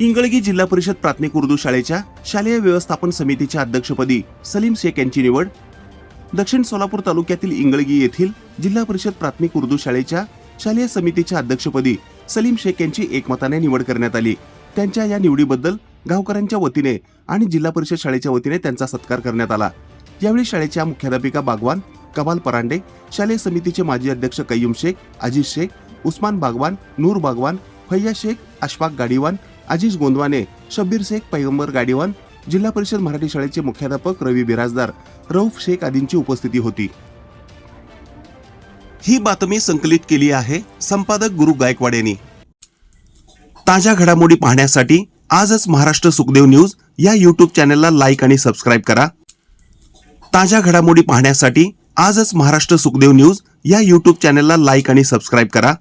इंगळगी जिल्हा परिषद प्राथमिक उर्दू शाळेच्या शालेय व्यवस्थापन समितीच्या अध्यक्षपदी सलीम शेख यांची निवड. दक्षिण सोलापूर तालुक्यातील इंगळगी येथील जिल्हा परिषद प्राथमिक उर्दू शाळेच्या शालेय समितीच्या अध्यक्षपदी सलीम शेख यांची एकमताने निवड करण्यात आली. त्यांच्या या निवडीबद्दल गावकऱ्यांच्या वतीने आणि जिल्हा परिषद शाळेच्या वतीने त्यांचा सत्कार करण्यात आला. यावेळी शाळेच्या मुख्याध्यापिका बागवान कबाल परांडे शालेय समितीचे माजी अध्यक्ष कय्यूम शेख अजीज शेख उस्मान बागवान नूर बागवान फैया शेख अशफाक गाडीवान अजिज गोंदवाने शब्बीर शेख पैगंबर गाडीवान जिल्हा परिषद मराठी शाळेचे मुख्याध्यापक रवी बिराजदार रौफ शेख आदींची उपस्थिती होती. ही बातमी संकलित केली आहे संपादक गुरु गायकवाड यांनी. ताज्या घडामोडी पाहण्यासाठी आजच महाराष्ट्र सुखदेव न्यूज या यूट्यूब चॅनलला लाईक आणि सबस्क्राईब करा. ताज्या घडामोडी पाहण्यासाठी आजच महाराष्ट्र सुखदेव न्यूज या यूट्यूब चॅनलला लाईक आणि सबस्क्राईब करा.